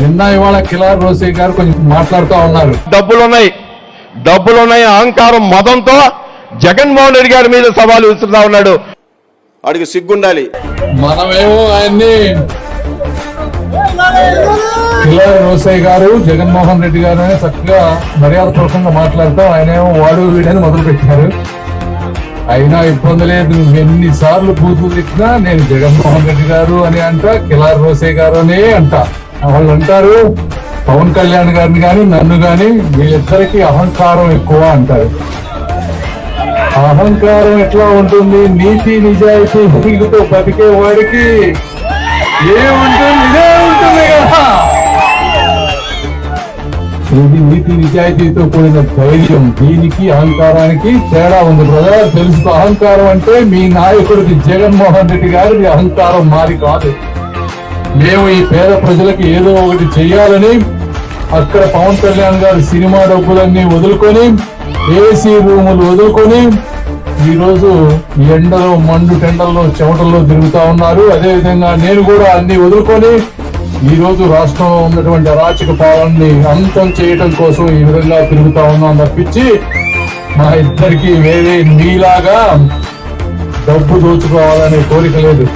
నిన్న ఇవాళ కిలార్ రోసే గారు కొంచెం మాట్లాడుతూ ఉన్నారు. డబ్బులున్నాయి. డబ్బులున్నాయి అహంకారం మదంతో జగన్మోహన్ రెడ్డి గారి మీద సవాలు విసురుతా ఉన్నాడు. వాడికి సిగ్గుండాలి. మనమేమో ఆయన్ని కిలార్ రోసయ్య గారు జగన్మోహన్ రెడ్డి గారు చక్కగా మర్యాదపూర్వకంగా మాట్లాడతాం ఆయనేమో వాడు వీడని మొదలు పెట్టారు అయినా ఇబ్బంది లేదు. ఎన్నిసార్లు బూతులు తిట్టినా నేను జగన్మోహన్ రెడ్డి గారు అని అంట కిలార్ రోసయ్య గారు అనే అంట. వాళ్ళు అంటారు పవన్ కళ్యాణ్ గారిని కానీ నన్ను కానీ వీళ్ళిద్దరికి అహంకారం ఎక్కువ అంటారు. అహంకారం ఎట్లా ఉంటుంది? నీతి నిజాయితీ హీగుతో బతికే వాడికి ఏముంటుంది ఇదే ఉంటుంది కదా! ఇది నీతి నిజాయితీతో కూడిన ధైర్యం. దీనికి అహంకారానికి తేడా ఉంది. బ్రదర్ తెలుసు అహంకారం అంటే మీ నాయకుడికి జగన్మోహన్ రెడ్డి గారి అహంకారం మాది కాదు. మేము ఈ పేద ప్రజలకు ఏదో ఒకటి చెయ్యాలని అక్కడ పవన్ కళ్యాణ్ గారు సినిమా డబ్బులన్నీ వదులుకొని ఏసీ రూములు వదులుకొని ఈరోజు ఎండలో మండు టెండల్లో చెమటల్లో తిరుగుతా ఉన్నారు. అదే విధంగా నేను కూడా అన్ని వదులుకొని ఈరోజు రాష్ట్రంలో ఉన్నటువంటి అరాచక పాలనని అంతం చేయటం కోసం ఈ విధంగా తిరుగుతా ఉన్నాం తప్పించి మా ఇద్దరికి వేరే నీలాగా డబ్బు దోచుకోవాలనే కోరిక లేదు.